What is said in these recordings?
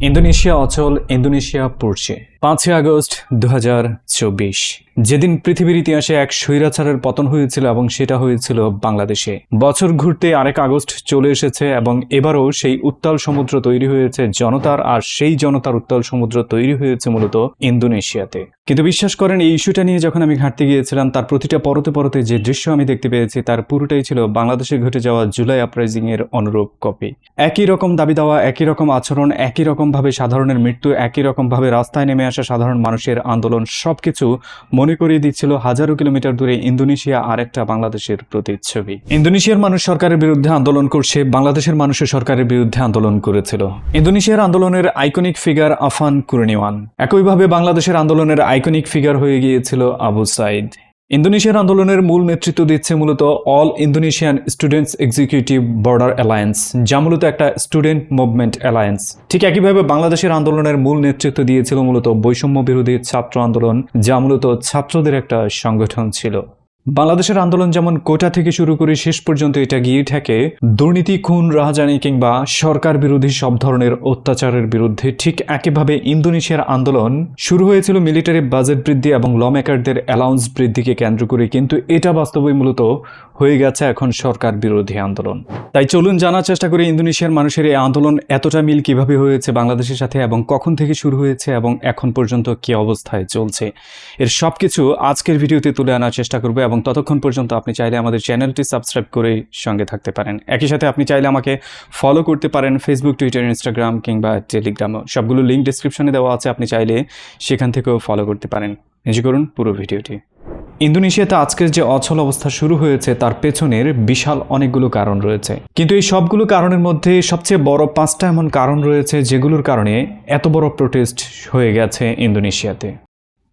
Indonesia অচল, Indonesia পড়ছে। পাঁচই আগস্ট দু যেদিন পৃথিবীর ইতিহাসে এক স্বৈরাচারের পতন হয়েছিল এবং সেটা হয়েছিল বাংলাদেশে। বছর ঘুরতে আরেক আগস্ট চলে এসেছে এবং এবারও সেই উত্তাল সমুদ্র তৈরি হয়েছে জনতার আর সেই জনতার উত্তাল সমুদ্র তৈরি হয়েছে মূলত ইন্দোনেশিয়াতে। কিন্তু বিশ্বাস করেন, এই ইস্যুটা নিয়ে যখন আমি ঘাঁটতে গিয়েছিলাম, তার প্রতিটা পরতে পরতে যে দৃশ্য আমি দেখতে পেয়েছি, তার পুরোটাই ছিল বাংলাদেশে ঘটে যাওয়া জুলাই আপরাইজিং এর অনুরূপ কপি একই রকম দাবি দেওয়া, একই রকম আচরণ, একই রকম ভাবে সাধারণের মৃত্যু, একই রকমভাবে রাস্তায় নেমে আসা সাধারণ মানুষের আন্দোলন, সবকিছু মনে করিয়ে দিচ্ছিল হাজারো কিলোমিটার দূরে ইন্দোনেশিয়া আরেকটা বাংলাদেশের প্রতিচ্ছবি। ইন্দোনেশিয়ার মানুষ সরকারের বিরুদ্ধে আন্দোলন করছে, বাংলাদেশের মানুষের সরকারের বিরুদ্ধে আন্দোলন করেছিল। ইন্দোনেশিয়ার আন্দোলনের আইকনিক ফিগার আফান কুরনিওয়ান। একইভাবে বাংলাদেশের আন্দোলনের আইকনিক ফিগার হয়ে গিয়েছিল আবু সাইদ। ইন্দোনেশিয়ার আন্দোলনের মূল নেতৃত্ব দিচ্ছে মূলত all Indonesian students executive border alliance, যা মূলত একটা স্টুডেন্ট মুভমেন্ট অ্যালায়েন্স। ঠিক একইভাবে বাংলাদেশের আন্দোলনের মূল নেতৃত্ব দিয়েছিল মূলত বৈষম্য বিরোধী ছাত্র আন্দোলন, যা মূলত ছাত্রদের একটা সংগঠন ছিল। বাংলাদেশের আন্দোলন যেমন কোটা থেকে শুরু করে শেষ পর্যন্ত এটা গিয়ে থাকে দুর্নীতি, খুন, রাহাজানি কিংবা সরকার বিরোধী সব ধরনের অত্যাচারের বিরুদ্ধে ঠিক একইভাবে ইন্দোনেশিয়ার আন্দোলন শুরু হয়েছিল মিলিটারি বাজেট বৃদ্ধি এবং ল মেকারদের অ্যালাউন্স বৃদ্ধিকে কেন্দ্র করে, কিন্তু এটা বাস্তবে মূলত হয়ে গেছে এখন সরকার বিরোধী আন্দোলন। তাই চলুন জানার চেষ্টা করি ইন্দোনেশিয়ার মানুষের এই আন্দোলন এতটা মিল কীভাবে হয়েছে বাংলাদেশের সাথে এবং কখন থেকে শুরু হয়েছে এবং এখন পর্যন্ত কি অবস্থায় চলছে। এর সব কিছু আজকের ভিডিওতে তুলে আনার চেষ্টা করব এবং ততক্ষণ পর্যন্ত আপনি চাইলে আমাদের চ্যানেলটি সাবস্ক্রাইব করে সঙ্গে থাকতে পারেন। একই সাথে আপনি চাইলে আমাকে ফলো করতে পারেন ফেসবুক টুইটার ইনস্টাগ্রাম কিংবা টেলিগ্রামও সবগুলো লিঙ্ক ডিসক্রিপশনে দেওয়া আছে, আপনি চাইলে সেখান থেকেও ফলো করতে পারেন। নিজে করুন পুরো ভিডিওটি। ইন্দোনেশিয়াতে আজকের যে অচল অবস্থা শুরু হয়েছে, তার পেছনের বিশাল অনেকগুলো কারণ রয়েছে। কিন্তু এই সবগুলো কারণের মধ্যে সবচেয়ে বড় পাঁচটা এমন কারণ রয়েছে, যেগুলোর কারণে এত বড় প্রোটেস্ট হয়ে গেছে ইন্দোনেশিয়াতে।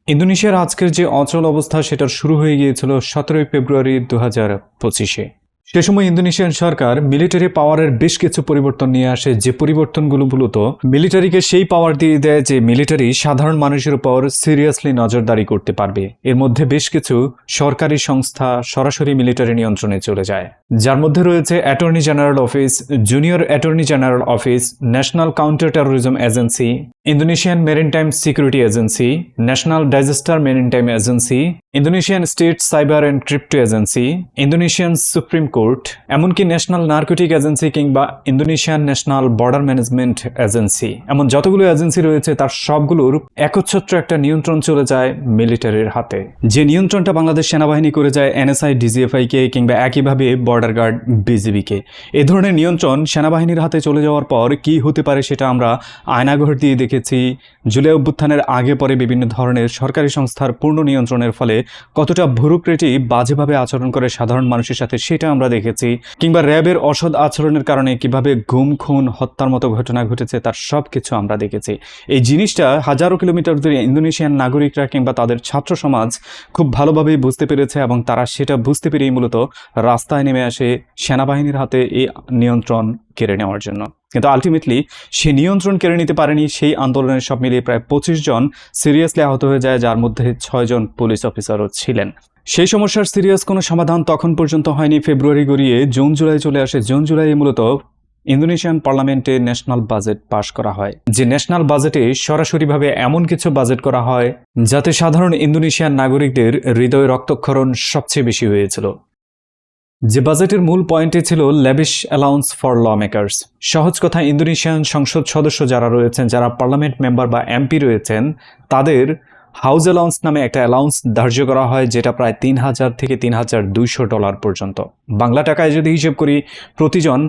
ইন্দোনেশিয়ার আজকের যে অচল অবস্থা সেটার শুরু হয়ে গিয়েছিল সতেরোই ফেব্রুয়ারি দু হাজার পঁচিশে। সে সময় ইন্দোনেশিয়ান সরকার মিলিটারি পাওয়ারের বেশ কিছু পরিবর্তন নিয়ে আসে, যে পরিবর্তনগুলো মূলত মিলিটারিকে সেই পাওয়ার দিয়ে দেয় যে মিলিটারি সাধারণ মানুষের উপর সিরিয়াসলি নজরদারি করতে পারবে। এর মধ্যে বেশ কিছু সরকারি সংস্থা সরাসরি মিলিটারি নিয়ন্ত্রণে চলে যায়। যার মধ্যে রয়েছে attorney general office, junior attorney general office, national counter terrorism agency Indonesian maritime security agency national disaster maritime agency Indonesian state cyber and crypto agency Indonesian supreme court এমনকি ন্যাশনাল নার্কোটিক এজেন্সি কিংবা Indonesian national border management agency এমন যতগুলো agency রয়েছে, তার সবগুলোর একচ্ছত্র একটা নিয়ন্ত্রণ চলে যায় মিলিটারির হাতে। যে নিয়ন্ত্রণটা বাংলাদেশ সেনাবাহিনী করে যায় এনএসআই ডিজিএফআই কে কিংবা একইভাবে বর্ডার গার্ড বিজিবিকে এ ধরনের নিয়ন্ত্রণ সেনাবাহিনীর হাতে চলে যাওয়ার পর কি হতে পারে সেটা আমরা আয়নাঘর দিয়ে দেখেছি, জুলাই অভ্যুত্থানের আগে পরে বিভিন্ন ধরনের সরকারি সংস্থার পূর্ণ নিয়ন্ত্রণের ফলে কতটা ভুরুক্রেটি বাজেভাবে আচরণ করে সাধারণ মানুষের সাথে সেটা আমরা দেখেছি, কিংবা র্যাবের অসৎ আচরণের কারণে কীভাবে গুম, খুন, হত্যার মতো ঘটনা ঘটেছে তার সব কিছু আমরা দেখেছি। এই জিনিসটা হাজারো কিলোমিটার দূরে ইন্দোনেশিয়ান নাগরিকরা কিংবা তাদের ছাত্র সমাজ খুব ভালোভাবেই বুঝতে পেরেছে এবং তারা সেটা বুঝতে পেরেই মূলত রাস্তায় নেমে আসে সেনাবাহিনীর হাতে এই নিয়ন্ত্রণ কেড়ে নেওয়ার জন্য। কিন্তু আলটিমেটলি সে নিয়ন্ত্রণ কেড়ে নিতে পারেনি, সেই আন্দোলনের সব মিলিয়ে প্রায় পঁচিশ জন সিরিয়াসলি আহত হয়ে যায়, যার মধ্যে ছয়জন পুলিশ অফিসারও ছিলেন। সেই সমস্যার সিরিয়াস কোনো সমাধান তখন পর্যন্ত হয়নি, ফেব্রুয়ারি গড়িয়ে জুন, জুলাই চলে আসে। জুন, জুলাই মূলত ইন্দোনেশিয়ান পার্লামেন্টে ন্যাশনাল বাজেট পাশ করা হয়। যে ন্যাশনাল বাজেটে সরাসরিভাবে এমন কিছু বাজেট করা হয়, যাতে সাধারণ ইন্দোনেশিয়ান নাগরিকদের হৃদয় রক্তক্ষরণ সবচেয়ে বেশি হয়েছিল। যে বাজেটের মূল পয়েন্টে ছিল lavish allowance for law makers সহজ কথা, ইন্দোনেশিয়ান সংসদ সদস্য যারা রয়েছেন, যারা পার্লামেন্ট মেম্বার বা এমপি রয়েছেন, তাদের হাউস অ্যালাউন্স নামে একটা অ্যালাউন্স ধার্য করা হয়, যেটা প্রায় তিন হাজার থেকে তিন হাজার দুইশো ডলার পর্যন্ত। বাংলা টাকায় যদি হিসেব করি, প্রতিজন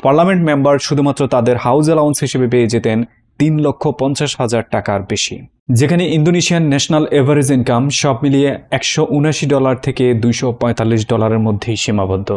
পার্লামেন্ট মেম্বার শুধুমাত্র তাদের হাউস অ্যালাউন্স হিসেবে পেয়ে যেতেন তিন লক্ষ পঞ্চাশ হাজার টাকার বেশি। যেখানে ইন্দোনেশিয়ান ন্যাশনাল এভারেজ ইনকাম সব মিলিয়ে একশো উনাশি ডলার থেকে দুইশো পঁয়তাল্লিশ ডলারের মধ্যেই সীমাবদ্ধ।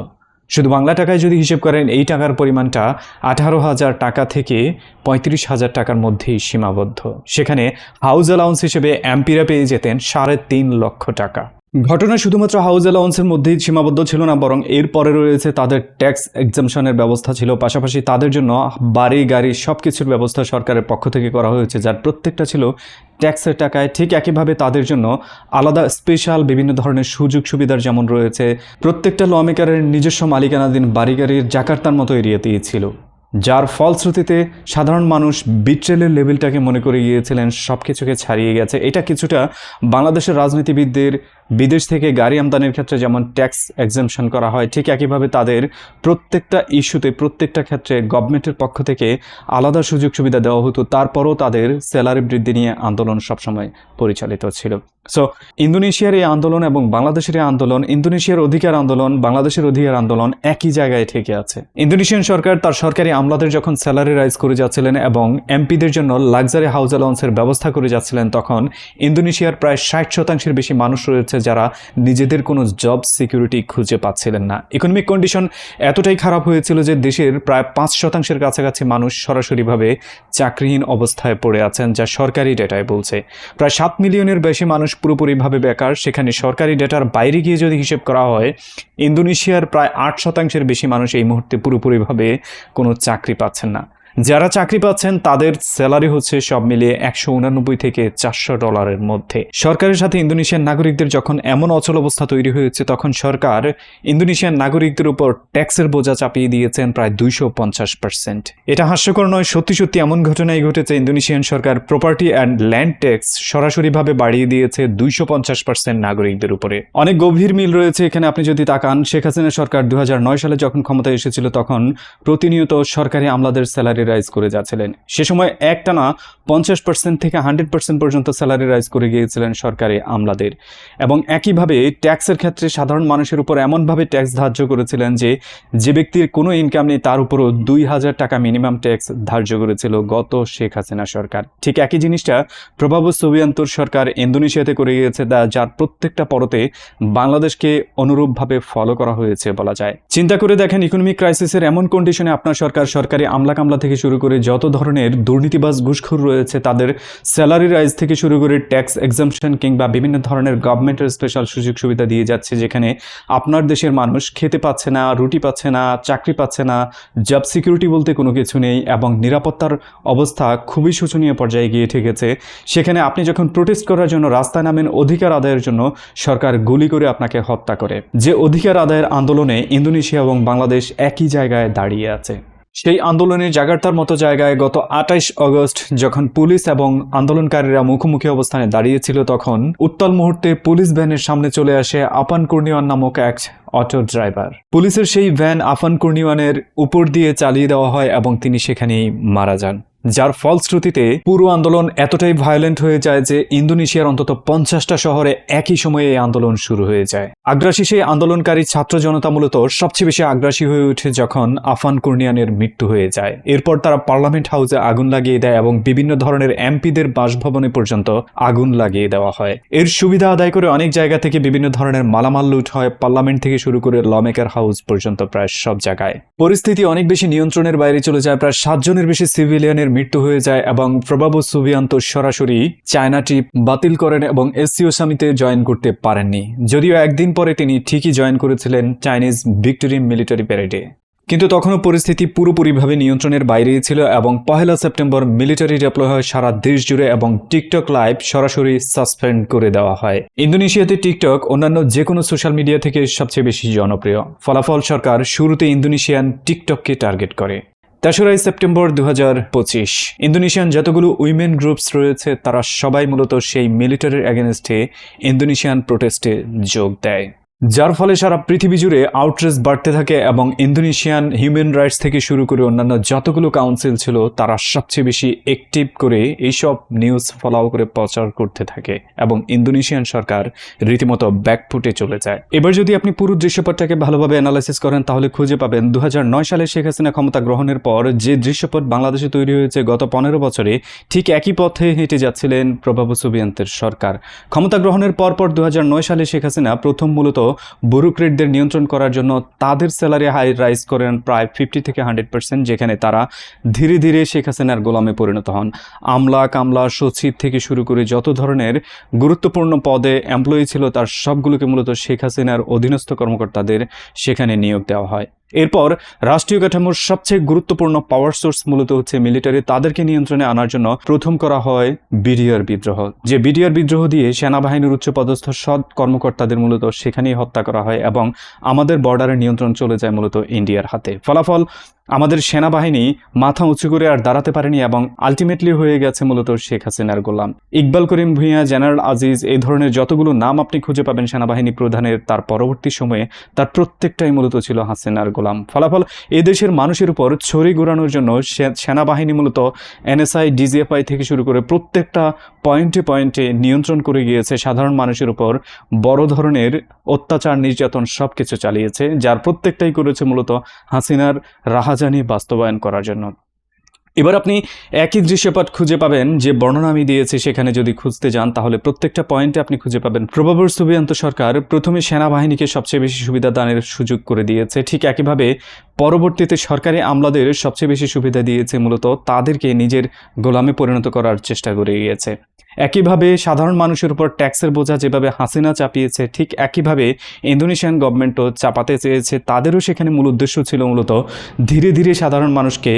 শুধু বাংলা টাকায় যদি হিসেব করেন, এই টাকার পরিমাণটা আঠারো হাজার টাকা থেকে পঁয়ত্রিশ হাজার টাকার মধ্যেই সীমাবদ্ধ। সেখানে হাউস অ্যালাউন্স হিসেবে এমপিরা পেয়ে যেতেন সাড়ে তিন লক্ষ টাকা। ঘটনা শুধুমাত্র হাউস অ্যালাউন্সের মধ্যেই সীমাবদ্ধ ছিল না, বরং এরপরে রয়েছে তাদের ট্যাক্স এক্সামশনের ব্যবস্থা ছিল। পাশাপাশি তাদের জন্য বাড়ি, গাড়ি সব কিছুর ব্যবস্থা সরকারের পক্ষ থেকে করা হয়েছে, যার প্রত্যেকটা ছিল ট্যাক্সের টাকায়। ঠিক একইভাবে তাদের জন্য আলাদা স্পেশাল বিভিন্ন ধরনের সুযোগ সুবিধার যেমন রয়েছে, প্রত্যেকটা লমেকারের নিজস্ব মালিকানাধীন বাড়ি গাড়ির জাকার্তার মতো এরিয়াতেই ছিল যার ফলশ্রুতিতে সাধারণ মানুষ বিট্রেলের লেভেলটাকে মনে করে গিয়েছিলেন সব কিছুকে ছাড়িয়ে গেছে। এটা কিছুটা বাংলাদেশের রাজনীতিবিদদের বিদেশ থেকে গাড়ি আমদানির ক্ষেত্রে যেমন ট্যাক্স এক্সামশন করা হয়, ঠিক একইভাবে তাদের প্রত্যেকটা ইস্যুতে, প্রত্যেকটা ক্ষেত্রে গভর্নমেন্টের পক্ষ থেকে আলাদা সুযোগ সুবিধা দেওয়া হতো। তারপরও তাদের স্যালারি বৃদ্ধি নিয়ে আন্দোলন সবসময় পরিচালিত ছিল। সো ইন্দোনেশিয়ার এই আন্দোলন এবং বাংলাদেশের এই আন্দোলন, ইন্দোনেশিয়ার অধিকার আন্দোলন, বাংলাদেশের অধিকার আন্দোলন একই জায়গায় থেকে আছে। ইন্দোনেশিয়ান সরকার তার সরকারি আমলাদের যখন স্যালারি রাইজ করে যাচ্ছিলেন এবং এমপিদের জন্য লাক্সারি হাউস অ্যালাউন্সের ব্যবস্থা করে যাচ্ছিলেন, তখন ইন্দোনেশিয়ার প্রায় ষাট শতাংশের বেশি মানুষ রয়েছে যারা নিজেদের কোনো জব সিকিউরিটি খুঁজে পাচ্ছিলেন না। ইকোনমিক কন্ডিশন এতটাই খারাপ হয়েছিল যে দেশের প্রায় পাঁচ শতাংশের কাছাকাছি মানুষ সরাসরিভাবে চাকরিহীন অবস্থায় পড়ে আছেন, যা সরকারি ডেটায় বলছে। প্রায় সাত মিলিয়নের বেশি মানুষ পুরোপুরিভাবে বেকার, সেখানে সরকারি ডেটার বাইরে গিয়ে যদি হিসেব করা হয়, ইন্দোনেশিয়ার প্রায় আট শতাংশের বেশি মানুষ এই মুহূর্তে পুরোপুরিভাবে কোনো চাকরি পাচ্ছেন না। যারা চাকরি পাচ্ছেন, তাদের স্যালারি হচ্ছে সব মিলিয়ে একশো উনানব্বই থেকে চারশো ডলারের মধ্যে। সরকারের সাথে ইন্দোনেশিয়ান নাগরিকদের যখন এমন অচল অবস্থা তৈরি হয়েছে, তখন সরকার ইন্দোনেশিয়ান নাগরিকদের উপর ট্যাক্সের বোঝা চাপিয়ে দিয়েছেন প্রায় দুইশো পঞ্চাশ পার্সেন্ট। এটা হাস্যকর নয়, সত্যি সত্যি এমন ঘটনাই ঘটেছে ইন্দোনেশিয়ান সরকার প্রপার্টি অ্যান্ড ল্যান্ড ট্যাক্স সরাসরিভাবে বাড়িয়ে দিয়েছে দুইশো পঞ্চাশ পার্সেন্ট নাগরিকদের উপরে। অনেক গভীর মিল রয়েছে এখানে, আপনি যদি তাকান, শেখ হাসিনা সরকার দুই হাজার নয় সালে যখন ক্ষমতায় এসেছিল, তখন প্রতিনিয়ত সরকারি আমলাদের স্যালারি রাইজ করে যাচ্ছিলেন। সে সময় একটানা পঞ্চাশ পার্সেন্ট থেকে হান্ড্রেড পার্সেন্ট পর্যন্ত স্যালারি রাইজ করে গিয়েছিলেন সরকারি আমলাদের। এবং একইভাবে ট্যাক্সের ক্ষেত্রে সাধারণ মানুষের উপর এমনভাবে ট্যাক্স ধার্য করেছিলেন যে যে ব্যক্তির কোনো ইনকাম নেই, তার উপরও দুই হাজার টাকা মিনিমাম ট্যাক্স ধার্য করেছিল গত শেখ হাসিনা সরকার। ঠিক একই জিনিসটা প্রভাব সোভিয়ান্তর সরকার ইন্দোনেশিয়াতে করে গিয়েছে যার প্রত্যেকটা পরতে বাংলাদেশকে অনুরূপভাবে ফলো করা হয়েছে বলা যায়। চিন্তা করে দেখেন ইকোনমিক ক্রাইসিসের এমন কন্ডিশনে আপনার সরকার সরকারি আমলা কামলা থেকে শুরু করে যত ধরনের দুর্নীতিবাজ ঘুষখোর রয়েছে, তাদের স্যালারি রাইজ থেকে শুরু করে ট্যাক্স এক্সামশন কিংবা বিভিন্ন ধরনের গভর্নমেন্টের স্পেশাল সুযোগ সুবিধা দিয়ে যাচ্ছে, যেখানে আপনার দেশের মানুষ খেতে পাচ্ছে না, রুটি পাচ্ছে না, চাকরি পাচ্ছে না জব সিকিউরিটি বলতে কোনো কিছু নেই এবং নিরাপত্তার অবস্থা খুবই শোচনীয় পর্যায়ে গিয়ে ঠেকেছে। সেখানে আপনি যখন প্রোটেস্ট করার জন্য রাস্তায় নামেন, অধিকার আদায়ের জন্য সরকার গুলি করে আপনাকে হত্যা করে। যে অধিকার আদায়ের আন্দোলনে ইন্দোনেশিয়া এবং বাংলাদেশ একই জায়গায় দাঁড়িয়ে আছে। সেই আন্দোলনের জাগার্তার মতো জায়গায় গত আটাইশ অগস্ট যখন পুলিশ এবং আন্দোলনকারীরা মুখোমুখি অবস্থানে দাঁড়িয়েছিল তখন উত্তাল মুহূর্তে পুলিশ ভ্যানের সামনে চলে আসে আপান কুর্নিওয়ান নামক এক অটো ড্রাইভার। পুলিশের সেই ভ্যান আফান কর্ণিওয়ানের উপর দিয়ে চালিয়ে দেওয়া হয় এবং তিনি সেখানেই মারা যান। যার ফলশ্রুতিতে পুরো আন্দোলন এতটাই ভায়োলেন্ট হয়ে যায় যে ইন্দোনেশিয়ার অন্তত পঞ্চাশটা শহরে একই সময়ে এই আন্দোলন শুরু হয়ে যায়। আগ্রাসী সেই আন্দোলনকারী ছাত্র জনতা মূলত সবচেয়ে বেশি আগ্রাসী হয়ে ওঠে যখন আফান কুর্নিয়ানের মৃত্যু হয়ে যায়। এরপর তারা পার্লামেন্ট হাউসে আগুন লাগিয়ে দেয় এবং বিভিন্ন ধরনের এমপিদের বাসভবনে পর্যন্ত আগুন লাগিয়ে দেওয়া হয়। এর সুবিধা আদায় করে অনেক জায়গা থেকে বিভিন্ন ধরনের মালামাল লুট হয়। পার্লামেন্ট থেকে শুরু করে লমেকার হাউস পর্যন্ত প্রায় সব জায়গায়। পরিস্থিতি অনেক বেশি নিয়ন্ত্রণের বাইরে চলে যায়। প্রায় সাতজনের বেশি সিভিলিয়ানের মৃত্যু হয়ে যায় এবং প্রভাব সুবিয়ান্ত সরাসরি চায়না ট্রিপ বাতিল করেন এবং এসসিও সামিতে জয়েন করতে পারেননি। যদিও একদিন পরে তিনি ঠিকই জয়েন করেছিলেন চাইনিজ ভিক্টোরি মিলিটারি প্যারেডে কিন্তু তখনও পরিস্থিতি পুরোপুরিভাবে নিয়ন্ত্রণের বাইরেই ছিল এবং পহেলা সেপ্টেম্বর মিলিটারি ডেপ্লয় হয় সারা দেশ জুড়ে এবং টিকটক লাইভ সরাসরি সাসপেন্ড করে দেওয়া হয়। ইন্দোনেশিয়াতে টিকটক অন্যান্য যে কোনো সোশ্যাল মিডিয়া থেকে সবচেয়ে বেশি জনপ্রিয়। ফলাফল সরকার শুরুতে ইন্দোনেশিয়ান টিকটককে টার্গেট করে। তেসরাই সেপ্টেম্বর দু হাজার পঁচিশ। ইন্দোনেশিয়ান যতগুলো উইমেন গ্রুপস রয়েছে, তারা সবাই মূলত সেই মিলিটারির অ্যাগেনস্টে ইন্দোনেশিয়ান প্রোটেস্টে যোগ দেয়। যার ফলে সারা পৃথিবী জুড়ে আউটরেস বাড়তে থাকে এবং ইন্দোনেশিয়ান হিউম্যান রাইটস থেকে শুরু করে অন্যান্য যতগুলো কাউন্সিল ছিল, তারা সবচেয়ে বেশি অ্যাক্টিভ করে এইসব নিউজ ফলাও করে প্রচার করতে থাকে এবং ইন্দোনেশিয়ান সরকার রীতিমতো ব্যাকফুটে চলে যায়। এবার যদি আপনি পুরো দৃশ্যপটটাকে ভালোভাবে অ্যানালাইসিস করেন, তাহলে খুঁজে পাবেন দু হাজার নয় সালে শেখ হাসিনা ক্ষমতা গ্রহণের পর যে দৃশ্যপট বাংলাদেশে তৈরি হয়েছে গত পনেরো বছরে, ঠিক একই পথে হেঁটে যাচ্ছিলেন প্রভাব সুবিয়ান্তের সরকার। ক্ষমতা গ্রহণের পর পর দু সালে শেখ হাসিনা প্রথম মূলত ব্যুরোক্রেটদের নিয়ন্ত্রণ করার জন্য তাদের স্যালারি হাই রাইজ করেন প্রায় ফিফটি থেকে হান্ড্রেড যেখানে তারা ধীরে ধীরে শেখ হাসিনার গোলামে পরিণত হন। আমলা কামলা সচিব থেকে শুরু করে যত ধরনের গুরুত্বপূর্ণ পদে এমপ্লয়ি ছিল, তার সবগুলোকে মূলত শেখ হাসিনার অধীনস্থ কর্মকর্তাদের সেখানে নিয়োগ দেওয়া হয়। এরপর রাষ্ট্রীয় কাঠামোর সবচেয়ে গুরুত্বপূর্ণ পাওয়ার সোর্স মূলত হচ্ছে মিলিটারি তাদেরকে নিয়ন্ত্রণে আনার জন্য প্রথম করা হয় বিডিআর বিদ্রোহ। যে বিডিআর বিদ্রোহ দিয়ে সেনাবাহিনীর উচ্চপদস্থ সৎ কর্মকর্তাদের মূলত সেখানেই হত্যা করা হয় এবং আমাদের বর্ডারের নিয়ন্ত্রণ চলে যায় মূলত ইন্ডিয়ার হাতে। ফলাফল আমাদের সেনাবাহিনী মাথা উঁচু করে আর দাঁড়াতে পারেনি এবং আলটিমেটলি হয়ে গেছে মূলত শেখ হাসিনার গোলাম। ইকবাল করিম ভূঁইয়া, জেনারেল আজিজ, এই ধরনের যতগুলো নাম আপনি খুঁজে পাবেন সেনাবাহিনী প্রধানের, তার পরবর্তী সময়ে তার প্রত্যেকটাই মূলত ছিল হাসিনার গোলাম। ফলাফল এদেশের মানুষের উপর ছড়ি ঘোরানোর জন্য সেনাবাহিনী মূলত এনএসআই, ডিজিএফআই থেকে শুরু করে প্রত্যেকটা পয়েন্টে পয়েন্টে নিয়ন্ত্রণ করে গিয়েছে সাধারণ মানুষের উপর। বড় ধরনের অত্যাচার, নির্যাতন সব কিছু চালিয়েছে, যার প্রত্যেকটাই করেছে মূলত হাসিনার রাহাজানি বাস্তবায়ন করার জন্য। এবার আপনি একই দৃশ্যপট খুঁজে পাবেন যে বর্ণনা আমি দিয়েছি সেখানে যদি খুঁজতে যান তাহলে প্রত্যেকটা পয়েন্টে আপনি খুঁজে পাবেন। প্রভাবর সুবিয়ান্ত সরকার প্রথমে সেনাবাহিনীকে সবচেয়ে বেশি সুবিধা দানের সুযোগ করে দিয়েছে। ঠিক একইভাবে পরবর্তীতে সরকারি আমলাদের সবচেয়ে বেশি সুবিধা দিয়েছে মূলত তাদেরকে নিজের গোলামে পরিণত করার চেষ্টা করে গিয়েছে। একইভাবে সাধারণ মানুষের উপর ট্যাক্সের বোঝা যেভাবে হাসিনা চাপিয়েছে, ঠিক একইভাবে ইন্দোনেশিয়ান গভর্নমেন্টও চাপাতে চেয়েছে। তাদেরও সেখানে মূল উদ্দেশ্য ছিল মূলত ধীরে ধীরে সাধারণ মানুষকে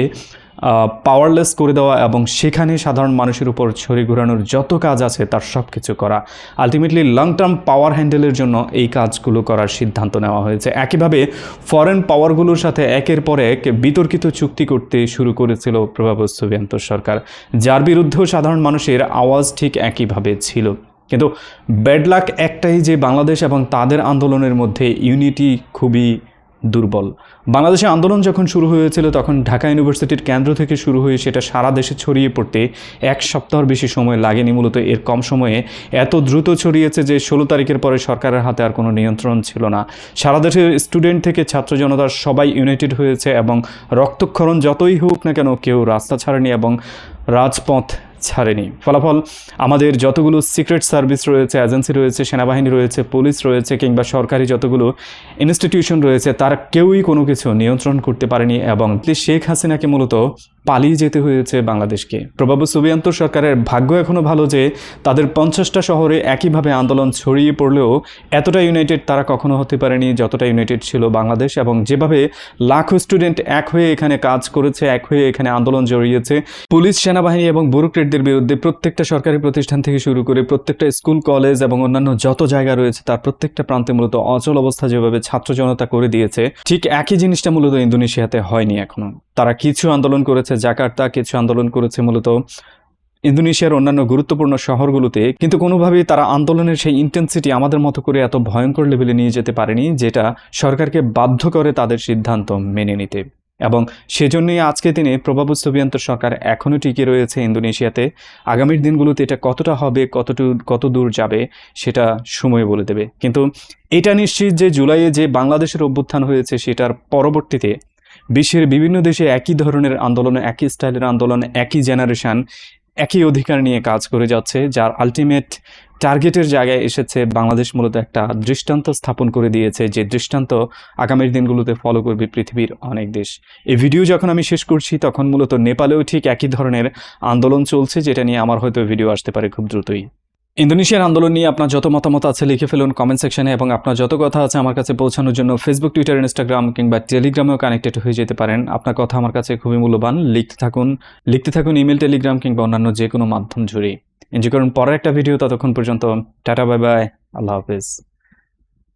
পাওয়ারলেস করে দেওয়া এবং সেখানে সাধারণ মানুষের উপর ছড়ি ঘোরানোর যত কাজ আছে তার সব কিছু করা। আলটিমেটলি লং টার্ম পাওয়ার হ্যান্ডেলের জন্য এই কাজগুলো করার সিদ্ধান্ত নেওয়া হয়েছে। একইভাবে ফরেন পাওয়ারগুলোর সাথে একের পর এক বিতর্কিত চুক্তি করতে শুরু করেছিল প্রভাব সুবিয়ান্ত সরকার, যার বিরুদ্ধেও সাধারণ মানুষের আওয়াজ ঠিক একইভাবে ছিল। কিন্তু ব্যাড লাক একটাই যে বাংলাদেশ এবং তাদের আন্দোলনের মধ্যে ইউনিটি খুবই দুর্বল। বাংলাদেশে আন্দোলন যখন শুরু হয়েছিল, তখন ঢাকা ইউনিভার্সিটির কেন্দ্র থেকে শুরু হয়ে সেটা সারা দেশে ছড়িয়ে পড়তে এক সপ্তাহর বেশি সময় লাগেনি। মূলত এর কম সময়ে এত দ্রুত ছড়িয়েছে যে ষোলো তারিখের পরে সরকারের হাতে আর কোনো নিয়ন্ত্রণ ছিল না। সারা দেশের স্টুডেন্ট থেকে ছাত্র জনতার সবাই ইউনাইটেড হয়েছে এবং রক্তক্ষরণ যতই হোক না কেন কেউ রাস্তা ছাড়েনি এবং রাজপথ ছাড়েনি। ফলাফল, আমাদের যতগুলো সিক্রেট সার্ভিস রয়েছে এজেন্সি রয়েছে, সেনাবাহিনী রয়েছে পুলিশ রয়েছে, কিংবা সরকারি যতগুলো ইনস্টিটিউশন রয়েছে, তার কেউই কোনো কিছু নিয়ন্ত্রণ করতে পারেনি এবং শেখ হাসিনাকে মূলত পালিয়ে যেতে হয়েছে বাংলাদেশকে। প্রভাব সুবিয়ান্ত সরকারের ভাগ্য এখনও ভালো যে তাদের পঞ্চাশটা শহরে একইভাবে আন্দোলন ছড়িয়ে পড়লেও এতটা ইউনাইটেড তারা কখনো হতে পারেনি যতটা ইউনাইটেড ছিল বাংলাদেশ এবং যেভাবে লাখো স্টুডেন্ট এক হয়ে এখানে কাজ করেছে, এক হয়ে এখানে আন্দোলন জড়িয়েছে পুলিশ সেনাবাহিনী এবং ব্যুরোক্রেটদের বিরুদ্ধে প্রত্যেকটা সরকারি প্রতিষ্ঠান থেকে শুরু করে প্রত্যেকটা স্কুল, কলেজ এবং অন্যান্য যত জায়গা রয়েছে, তার প্রত্যেকটা প্রান্তে মূলত অচল অবস্থা যেভাবে ছাত্র জনতা করে দিয়েছে, ঠিক একই জিনিসটা মূলত ইন্দোনেশিয়াতে হয়নি এখনও। তারা কিছু আন্দোলন করেছে, জাকার্তা কিছু আন্দোলন করেছে মূলত ইন্দোনেশিয়ার অন্যান্য গুরুত্বপূর্ণ শহরগুলোতে, কিন্তু কোনোভাবেই তারা আন্দোলনের সেই ইন্টেন্সিটি আমাদের মতো করে এত ভয়ঙ্কর লেভেলে নিয়ে যেতে পারেনি, যেটা সরকারকে বাধ্য করে তাদের সিদ্ধান্ত মেনে নিতে। এবং সেজন্যই আজকে দিনে প্রভাব সুবিয়ান্ত সরকার এখনও টিকে রয়েছে ইন্দোনেশিয়াতে। আগামীর দিনগুলোতে এটা কতটা হবে, কতটু, কত দূর যাবে, সেটা সময় বলে দেবে। কিন্তু এটা নিশ্চিত যে জুলাইয়ে যে বাংলাদেশের অভ্যুত্থান হয়েছে, সেটার পরবর্তীতে বিশ্বের বিভিন্ন দেশে একই ধরনের আন্দোলন, একই স্টাইলের আন্দোলন, একই জেনারেশান, একই অধিকার নিয়ে কাজ করে যাচ্ছে, যার আলটিমেট টার্গেটের জায়গায় এসেছে, বাংলাদেশ মূলত একটা দৃষ্টান্ত স্থাপন করে দিয়েছে, যে দৃষ্টান্ত আগামীর দিনগুলোতে ফলো করবে পৃথিবীর অনেক দেশ। এই ভিডিও যখন আমি শেষ করছি, তখন মূলত নেপালেও ঠিক একই ধরনের আন্দোলন চলছে, যেটা নিয়ে আমার হয়তো ভিডিও আসতে পারে খুব দ্রুতই। ইন্দোনেশিয়ার আন্দোলন নিয়ে আপনার যত মতামত আছে লিখে ফেলুন কমেন্ট সেকশনে এবং আপনার যত কথা আছে আমার কাছে পৌঁছানোর জন্য ফেসবুক টুইটার ইনস্টাগ্রাম কিংবা টেলিগ্রামেও কানেক্টেড হয়ে যেতে পারেন। আপনার কথা আমার কাছে খুবই মূল্যবান। লিখতে থাকুন। লিখতে থাকুন ইমেল টেলিগ্রাম কিংবা অন্যান্য যে কোনো মাধ্যম জুড়ে। এনজয় করুন, পরের একটা ভিডিও ততক্ষণ পর্যন্ত। টাটা বাই বাই আল্লাহ হাফেজ।